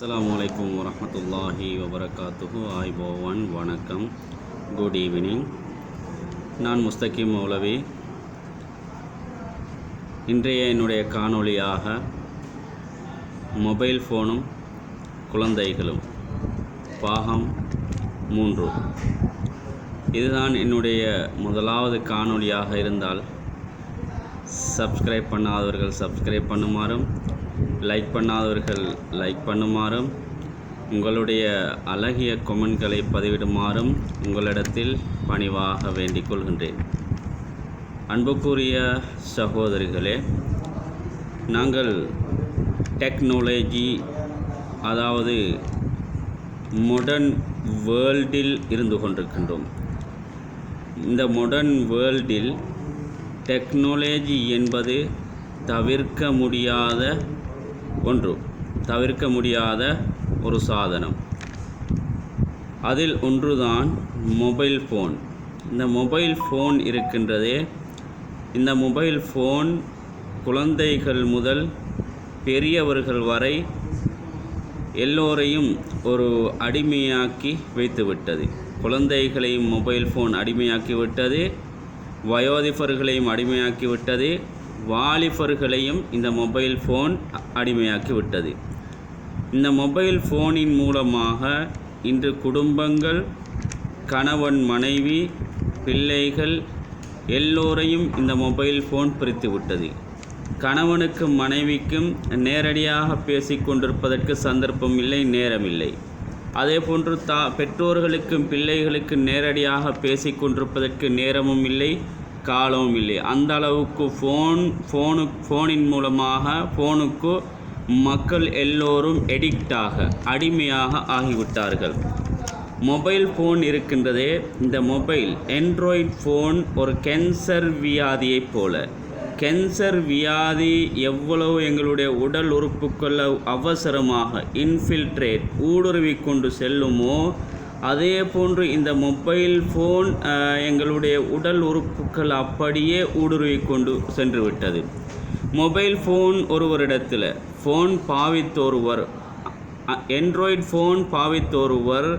அஸ்ஸலாமு அலைக்கும் வரஹ்மத்துல்லாஹி வபரகாத்துஹு. ஆய்போவன் வணக்கம். குட் ஈவினிங் நான் முஸ்தகிம் மௌலவி. இன்றைய என்னுடைய காணொளியாக மொபைல் ஃபோனும் குழந்தைகளும். பாகம் மூன்று. இதுதான் என்னுடைய முதலாவது காணொளியாக இருந்தால் சப்ஸ்கிரைப் பண்ணாதவர்கள் சப்ஸ்கிரைப் பண்ணுமாறும் லைக் பண்ணாதவர்கள் லைக் பண்ணுமாறும் உங்களுடைய அழகிய கொமெண்ட்களை பதிவிடுமாறும் உங்களிடத்தில் பணிவாக வேண்டிக் கொள்கின்றேன். அன்புக்குரிய சகோதரிகளே நாங்கள் டெக்னாலஜி அதாவது மாடர்ன் வேர்ல்டில் இருந்து கொண்டிருக்கின்றோம். இந்த மாடர்ன் வேர்ல்டில் டெக்னாலஜி என்பது தவிர்க்க முடியாத ஒன்று தவிர்க்க முடியாத ஒரு சாதனம். அதில் ஒன்றுதான் மொபைல் ஃபோன். இந்த மொபைல் ஃபோன் இருக்கின்றதே இந்த மொபைல் ஃபோன் குழந்தைகள் முதல் பெரியவர்கள் வரை எல்லோரையும் ஒரு அடிமையாக்கி வைத்துவிட்டது. குழந்தைகளையும் மொபைல் ஃபோன் அடிமையாக்கி விட்டது வயோதிபர்களையும் அடிமையாக்கி விட்டது வாலிபர்களையும் இந்த மொபைல் ஃபோன் அடிமையாக்கி விட்டது இந்த மொபைல் ஃபோனின் மூலமாக இன்று குடும்பங்கள் கணவன் மனைவி பிள்ளைகள் எல்லோரையும் இந்த மொபைல் ஃபோன் பிரித்து விட்டது கணவனுக்கும் மனைவிக்கும் நேரடியாக பேசிக்கொண்டிருப்பதற்கு சந்தர்ப்பம் இல்லை நேரமில்லை அதே போன்று தா பெற்றோர்களுக்கும் பிள்ளைகளுக்கும் நேரடியாக பேசிக்கொண்டிருப்பதற்கு நேரமும் இல்லை காலமும் இல்லை. அந்த அளவுக்கு ஃபோன் ஃபோனு ஃபோனின் மூலமாக ஃபோனுக்கு மக்கள் எல்லோரும் எடிக்டாக அடிமையாக ஆகிவிட்டார்கள். மொபைல் ஃபோன் இருக்கின்றதே இந்த மொபைல் ஆண்ட்ராய்ட் ஃபோன் ஒரு கேன்சர் வியாதியைப் போல. கேன்சர் வியாதி எவ்வளவு எங்களுடைய உடல் உறுப்புக்களை அவசரமாக இன்ஃபில்ட்ரேட் ஊடுருவி கொண்டு செல்லுமோ அதே போன்று இந்த மொபைல் ஃபோன் எங்களுடைய உடல் உறுப்புகள் அப்படியே ஊடுருவி கொண்டு சென்று விட்டது மொபைல் ஃபோன் ஒருவரிடத்தில் ஃபோன் பாவித்தொருவர் என்ட்ராய்ட் ஃபோன் பாவித்தொருவர்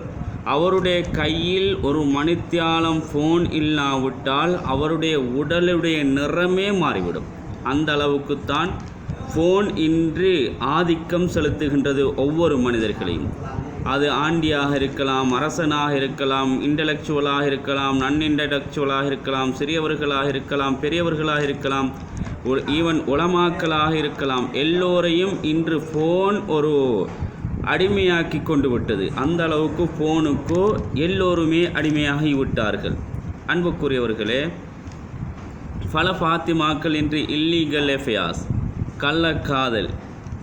அவருடைய கையில் ஒரு மணித்தியாலம் ஃபோன் இல்லாவிட்டால் அவருடைய உடலுடைய நிறமே மாறிவிடும். அந்த அளவுக்குத்தான் ஃபோன் இன்று ஆதிக்கம் செலுத்துகின்றது ஒவ்வொரு மனிதர்களையும். அது ஆண்டியாக இருக்கலாம் அரசனாக இருக்கலாம் இன்டலெக்சுவலாக இருக்கலாம் நன் இன்டலெக்சுவலாக இருக்கலாம் சிறியவர்களாக இருக்கலாம் பெரியவர்களாக இருக்கலாம் ஈவன் உளமாக்களாக இருக்கலாம். எல்லோரையும் இன்று ஃபோன் ஒரு அடிமையாக்கி கொண்டு விட்டது. அந்த அளவுக்கு ஃபோனுக்கோ எல்லோருமே அடிமையாகி விட்டார்கள். அன்புக்குரியவர்களே பல பாத்திமாக்கள் இன்று இல்லீகல் எஃபியாஸ் கள்ளக்காதல்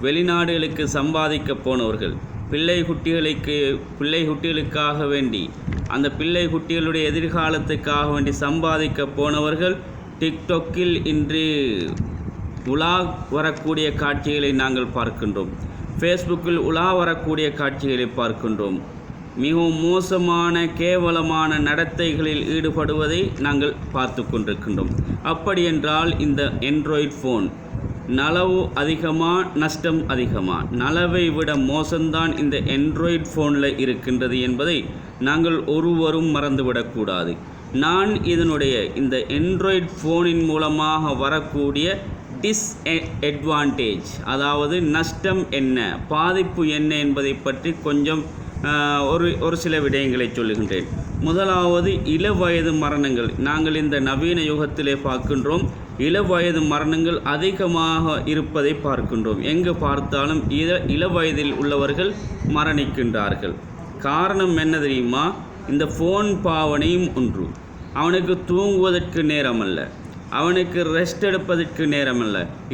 வெளிநாடுகளுக்கு சம்பாதிக்க போனவர்கள் பிள்ளை குட்டிகளுக்கு பிள்ளை குட்டிகளுக்காக வேண்டி அந்த பிள்ளை குட்டிகளுடைய எதிர்காலத்துக்காக வேண்டி சம்பாதிக்க போனவர்கள் டிக்டாக்கில் இன்று உலா வரக்கூடிய காட்சிகளை நாங்கள் பார்க்கின்றோம். ஃபேஸ்புக்கில் உலா வரக்கூடிய காட்சிகளை பார்க்கின்றோம். மிகவும் மோசமான கேவலமான நடத்தைகளில் ஈடுபடுவதை நாங்கள் பார்த்து கொண்டிருக்கின்றோம். அப்படி என்றால் இந்த என்ட்ராய்ட் ஃபோன் நலவு அதிகமா நஷ்டம் அதிகமா? நலவை விட மோசம்தான் இந்த ஆண்ட்ராய்ட் ஃபோனில் இருக்கின்றது என்பதை நாங்கள் ஒருவரும் மறந்துவிடக்கூடாது நான் இதனுடைய இந்த ஆண்ட்ராய்ட் ஃபோனின் மூலமாக வரக்கூடிய டிஸ் அட்வான்டேஜ் அதாவது நஷ்டம் என்ன பாதிப்பு என்ன என்பதை பற்றி கொஞ்சம் ஒரு ஒரு சில விடயங்களை சொல்லுகின்றேன். முதலாவது இளவயது மரணங்கள். நாங்கள் இந்த நவீன யுகத்திலே பார்க்கின்றோம். இளவயது மரணங்கள் அதிகமாக இருப்பதை பார்க்கின்றோம். எங்கு பார்த்தாலும் இள இளவயதில் உள்ளவர்கள் மரணிக்கின்றார்கள். காரணம் என்ன தெரியுமா? இந்த ஃபோன் பாவனையும் ஒன்று. அவனுக்கு தூங்குவதற்கு நேரம் அல்ல அவனுக்கு ரெஸ்ட் எடுப்பதற்கு நேரம்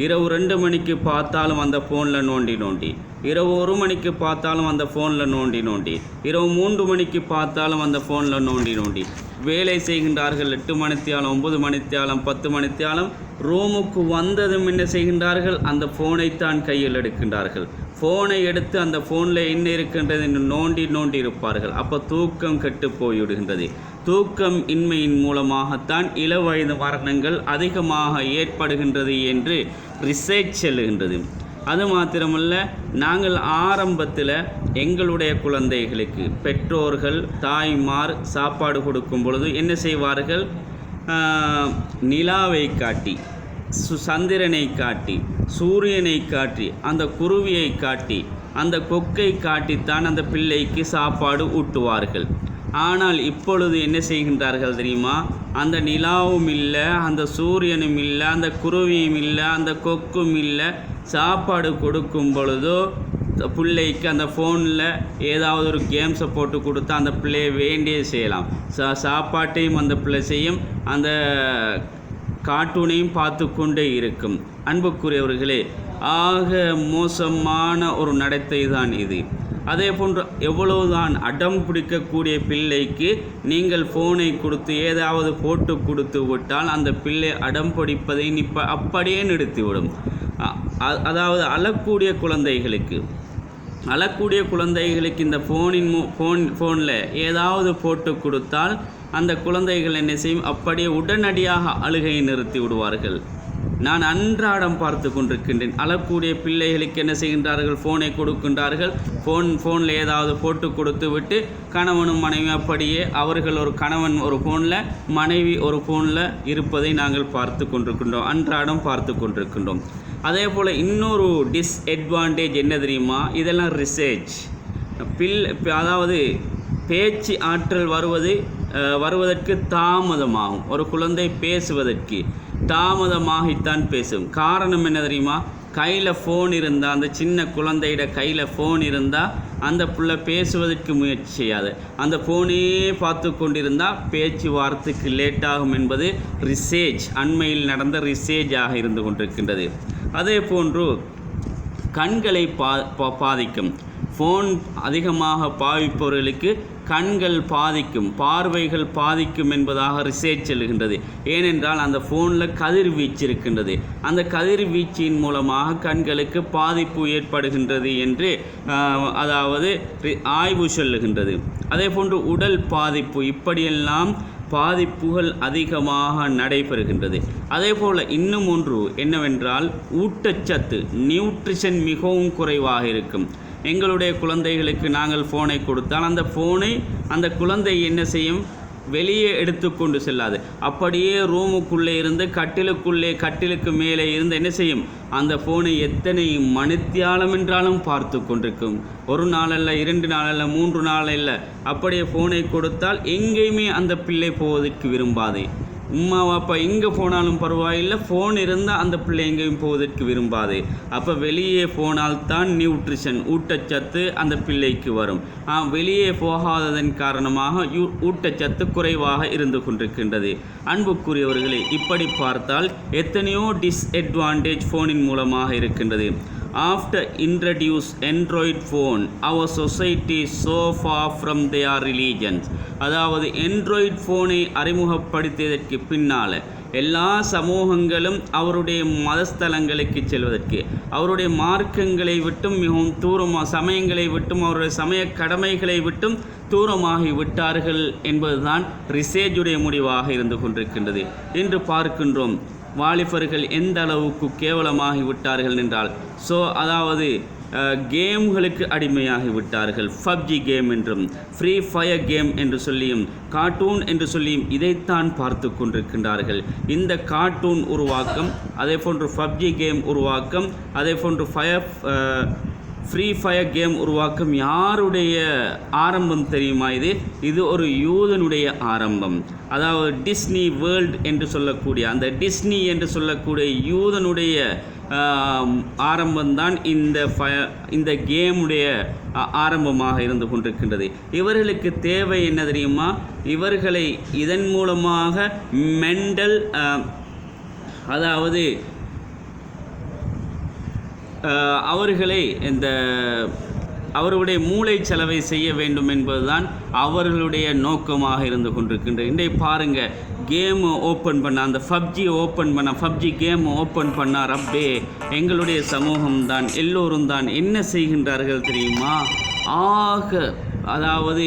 இரவு ரெண்டு மணிக்கு பார்த்தாலும் அந்த ஃபோனில் நோண்டி நோண்டி. இரவு ஒரு மணிக்கு பார்த்தாலும் அந்த ஃபோனில் நோண்டி நோண்டி. இரவு மூன்று மணிக்கு பார்த்தாலும் அந்த ஃபோனில் நோண்டி நோண்டி. வேலை செய்கின்றார்கள் எட்டு மணித்தியாலம் ஒன்பது மணித்தியாலம் பத்து மணித்தியாலம். ரூமுக்கு வந்ததும் என்ன செய்கின்றார்கள்? அந்த ஃபோனைத்தான் கையில் எடுக்கின்றார்கள். ஃபோனை எடுத்து அந்த ஃபோனில் என்ன இருக்கின்றது என்று நோண்டி நோண்டி இருப்பார்கள். அப்போ தூக்கம் கெட்டு போய்விடுகின்றது. தூக்கம் இன்மையின் மூலமாகத்தான் இளவயது மரணங்கள் அதிகமாக ஏற்படுகின்றது என்று ரிசர்ச் செல்லுகின்றது. அது மாத்திரமல்ல நாங்கள் ஆரம்பத்தில் எங்களுடைய குழந்தைகளுக்கு பெற்றோர்கள் தாய்மார் சாப்பாடு கொடுக்கும் பொழுது என்ன செய்வார்கள்? நிலாவை காட்டி சு சந்திரனை காட்டி சூரியனை காட்டி அந்த குருவியை காட்டி அந்த கொக்கை காட்டித்தான் அந்த பிள்ளைக்கு சாப்பாடு ஊட்டுவார்கள். ஆனால் இப்பொழுது என்ன செய்கின்றார்கள் தெரியுமா? அந்த நிலாவும் இல்லை அந்த சூரியனும் இல்லை அந்த குருவியும் இல்லை அந்த கொக்கும் இல்லை. சாப்பாடு கொடுக்கும் பொழுதோ பிள்ளைக்கு அந்த ஃபோனில் ஏதாவது ஒரு கேம்ஸை போட்டு கொடுத்தா அந்த பிள்ளையை வேண்டிய செய்யலாம். சா சாப்பாட்டையும் அந்த பிள்ளை செய்யும். அந்த கார்ட்டூனையும் பார்த்து கொண்டே இருக்கும். அன்புக்குரியவர்களே ஆக மோசமான ஒரு நடத்தை தான் இது. அதே போன்று எவ்வளவுதான் அடம் பிடிக்கக்கூடிய பிள்ளைக்கு நீங்கள் ஃபோனை கொடுத்து ஏதாவது போட்டு கொடுத்து விட்டால் அந்த பிள்ளை அடம் பிடிப்பதை நிப்ப அப்படியே நிறுத்திவிடும். அதாவது அழக்கூடிய குழந்தைகளுக்கு அழக்கூடிய குழந்தைகளுக்கு இந்த ஃபோனின் மு ஃபோன் ஃபோனில் ஏதாவது போட்டு கொடுத்தால் அந்த குழந்தைகள் என்ன செய்யும்? அப்படியே உடனடியாக அழுகையை நிறுத்தி விடுவார்கள் நான் அன்றாடம் பார்த்து கொண்டிருக்கின்றேன். அழக்கூடிய பிள்ளைகளுக்கு என்ன செய்கின்றார்கள்? ஃபோனை கொடுக்கின்றார்கள். ஃபோன் ஃபோனில் ஏதாவது போட்டு கொடுத்து விட்டு கணவனும் மனைவி அப்படியே அவர்கள் ஒரு கணவன் ஒரு ஃபோனில் மனைவி ஒரு ஃபோனில் இருப்பதை நாங்கள் பார்த்து கொண்டிருக்கின்றோம். அன்றாடம் பார்த்து கொண்டிருக்கின்றோம். அதே போல் இன்னொரு டிஸ்அட்வான்டேஜ் என்ன தெரியுமா? இதெல்லாம் ரிசர்ச் பில் அதாவது பேச்சு ஆற்றல் வருவது வருவதற்கு தாமதமாகும். ஒரு குழந்தை பேசுவதற்கு. தாமதமாகித்தான் பேசும். காரணம் என்ன தெரியுமா? கையில் ஃபோன் இருந்தால் அந்த சின்ன குழந்தையிட கையில் ஃபோன் இருந்தால் அந்த பிள்ளை பேசுவதற்கு முயற்சி செய்யாது. அந்த ஃபோனே பார்த்து கொண்டிருந்தால் பேச்சுவார்த்தைக்கு லேட் ஆகும் என்பது ரிசேஜ் அண்மையில் நடந்த ரிசேஜாக இருந்து கொண்டிருக்கின்றது. அதே போன்று கண்களை பா பா- பாதிக்கும். ஃபோன் அதிகமாக பாவிப்பவர்களுக்கு கண்கள் பாதிக்கும் பார்வைகள் பாதிக்கும் என்பதாக ரிசர்ச் செல்கின்றது ஏனென்றால் அந்த ஃபோனில் கதிர்வீச்சு இருக்கின்றது. அந்த கதிர்வீச்சின் மூலமாக கண்களுக்கு பாதிப்பு ஏற்படுகின்றது என்று அதாவது ரி- ஆய்வு சொல்லுகின்றது. அதே போன்று உடல் பாதிப்பு இப்படியெல்லாம் பாதிப்புகள் அதிகமாக நடைபெறுகின்றது. அதே போல் இன்னும் ஒன்று என்னவென்றால் ஊட்டச்சத்து நியூட்ரிஷன் மிகவும் குறைவாக இருக்கும். எங்களுடைய குழந்தைகளுக்கு நாங்கள் ஃபோனை கொடுத்தால் அந்த ஃபோனை அந்த குழந்தை என்ன செய்யும்? வெளியே எடுத்துக்கொண்டு செல்லாது. அப்படியே ரூமுக்குள்ளே இருந்து கட்டிலுக்குள்ளே கட்டிலுக்கு மேலே இருந்து என்ன செய்யும்? அந்த ஃபோனை எத்தனை மணித்தியாலம் என்றாலும் பார்த்து கொண்டிருக்கும். ஒரு நாளல்ல இரண்டு நாளல்ல மூன்று நாள் இல்லை அப்படியே ஃபோனை கொடுத்தால் எங்கேயுமே அந்த பிள்ளை போவதற்கு விரும்பாது. உம்மா அப்பா எங்கே போனாலும் பரவாயில்லை. ஃபோன் இருந்தால் அந்த பிள்ளை எங்கேயும் போவதற்கு விரும்பாது. அப்போ வெளியே போனால் தான் நியூட்ரிஷன் ஊட்டச்சத்து அந்த பிள்ளைக்கு வரும். வெளியே போகாததன் காரணமாக யூ ஊட்டச்சத்து குறைவாக இருந்து கொண்டிருக்கின்றது. அன்புக்குரியவர்களே இப்படி பார்த்தால் எத்தனையோ டிஸ்அட்வான்டேஜ் ஃபோனின் மூலமாக இருக்கின்றது. After introduce Android phone our society so far from their religions. அதாவது Android ஃபோனை அறிமுகப்படுத்தியதற்கு பின்னால் எல்லா சமூகங்களும் அவருடைய மதஸ்தலங்களுக்கு செல்வதற்கு அவருடைய மார்க்கங்களை விட்டும் மிகவும் தூரமாக சமயங்களை விட்டும் அவருடைய சமய கடமைகளை விட்டும் தூரமாகி விட்டார்கள் என்பதுதான் ரிசேஜுடைய முடிவாக இருந்து கொண்டிருக்கின்றது. என்று பார்க்கின்றோம். வாலிபர்கள் எந்த அளவுக்கு கேவலமாகி விட்டார்கள் என்றால் ஸோ அதாவது கேம்களுக்கு அடிமையாகி விட்டார்கள். பப்ஜி கேம் என்றும் ஃப்ரீ ஃபயர் கேம் என்று சொல்லியும் கார்ட்டூன் என்று சொல்லியும் இதைத்தான் பார்த்து கொண்டிருக்கின்றார்கள். இந்த கார்ட்டூன் உருவாக்கம் அதே போன்று பப்ஜி கேம் உருவாக்கம் அதே போன்று ஃபயர் ஃப்ரீ ஃபயர் கேம் உருவாக்கம் யாருடைய ஆரம்பம் தெரியுமா இது? இது ஒரு யூதனுடைய ஆரம்பம். அதாவது டிஸ்னி வேர்ல்ட் என்று சொல்லக்கூடிய அந்த டிஸ்னி என்று சொல்லக்கூடிய யூதனுடைய ஆரம்பம்தான் இந்த ஃபய இந்த கேமுடைய ஆரம்பமாக இருந்து கொண்டிருக்கின்றது. இவர்களுக்கு தேவை என்ன தெரியுமா? இவர்களை இதன் மூலமாக மெண்டல் அதாவது அவர்களை இந்த அவருடைய மூளை செலவை செய்ய வேண்டும் என்பதுதான் அவர்களுடைய நோக்கமாக இருந்து கொண்டிருக்கின்றது. இன்றைய பாருங்கள் கேமு ஓப்பன் பண்ண அந்த பப்ஜி ஓப்பன் பண்ண பப்ஜி கேம் ஓப்பன் பண்ணார் அப்பே எங்களுடைய சமூகம் தான் எல்லோரும் தான் என்ன செய்கின்றார்கள் தெரியுமா? ஆக அதாவது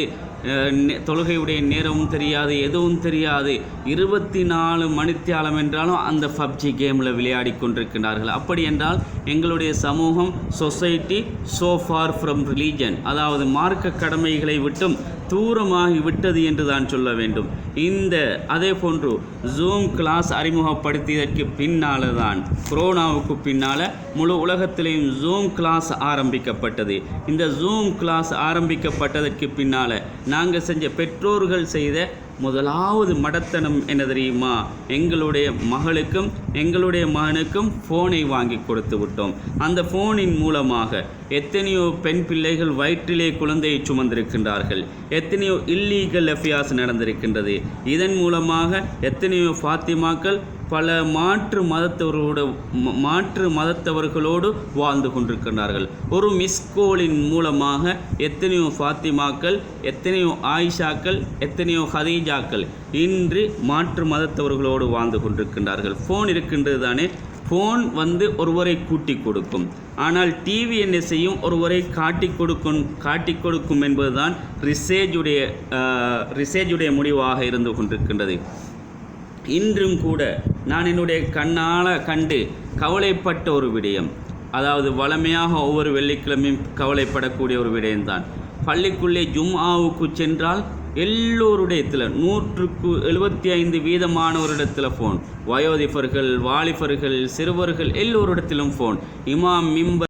தொழுகையுடைய நேரமும் தெரியாது எதுவும் தெரியாது. இருபத்தி நாலு மணித்தியாலம் என்றாலும் அந்த பப்ஜி கேமில் விளையாடி கொண்டிருக்கிறார்கள் அப்படி என்றால் எங்களுடைய சமூகம் society so far from religion அதாவது மார்க்க கடமைகளை விட்டும் தூரமாகி விட்டது என்று தான் சொல்ல வேண்டும். இந்த அதே போன்று ஜூம் கிளாஸ் அறிமுகப்படுத்தியதற்கு பின்னால் தான் கொரோனாவுக்கு பின்னால் முழு உலகத்திலேயும் ஜூம் கிளாஸ் ஆரம்பிக்கப்பட்டது. இந்த ஜூம் கிளாஸ் ஆரம்பிக்கப்பட்டதற்கு பின்னால் நாங்கள் செஞ்ச பெற்றோர்கள் செய்த முதலாவது மடத்தனம் என்ன தெரியுமா? எங்களுடைய மகளுக்கும் எங்களுடைய மகனுக்கும் ஃபோனை வாங்கி கொடுத்து விட்டோம். அந்த ஃபோனின் மூலமாக எத்தனையோ பெண் பிள்ளைகள் வயிற்றிலே குழந்தையை சுமந்திருக்கின்றார்கள். எத்தனையோ இல்லீகல் அஃபியார்ஸ் நடந்திருக்கின்றது. இதன் மூலமாக எத்தனையோ ஃபாத்திமாக்கள் பல மாற்று மதத்தவர்களோடு மாற்று மதத்தவர்களோடு வாழ்ந்து கொண்டிருக்கின்றார்கள். ஒரு மிஸ்கோலின் மூலமாக எத்தனையோ ஃபாத்திமாக்கள் எத்தனையோ ஆயிஷாக்கள் எத்தனையோ ஹதீஜாக்கள் இன்று மாற்று மதத்தவர்களோடு வாழ்ந்து கொண்டிருக்கின்றார்கள். ஃபோன் இருக்கின்றது தானே ஃபோன் வந்து ஒருவரை கூட்டி கொடுக்கும். ஆனால் டிவி என்ன செய்யும்? ஒருவரை காட்டி கொடுக்கும் காட்டி கொடுக்கும் என்பதுதான் ரிசேஜுடைய ரிசேஜுடைய முடிவாக இருந்து கொண்டிருக்கின்றது. இன்றும் கூட நான் என்னுடைய கண்ணால் கண்டு கவலைப்பட்ட ஒரு விடயம். அதாவது வளமையாக ஒவ்வொரு வெள்ளிக்கிழமையும் கவலைப்படக்கூடிய ஒரு விடயம்தான். பள்ளிக்குள்ளே ஜும்ஆவுக்கு சென்றால் எல்லோருடையத்தில் நூற்றுக்கு எழுபத்தி ஐந்து வீதமானவரிடத்தில் ஃபோன் வயோதிபர்கள் வாலிபர்கள் சிறுவர்கள் எல்லோரிடத்திலும் ஃபோன் இமாம் மிம்பர்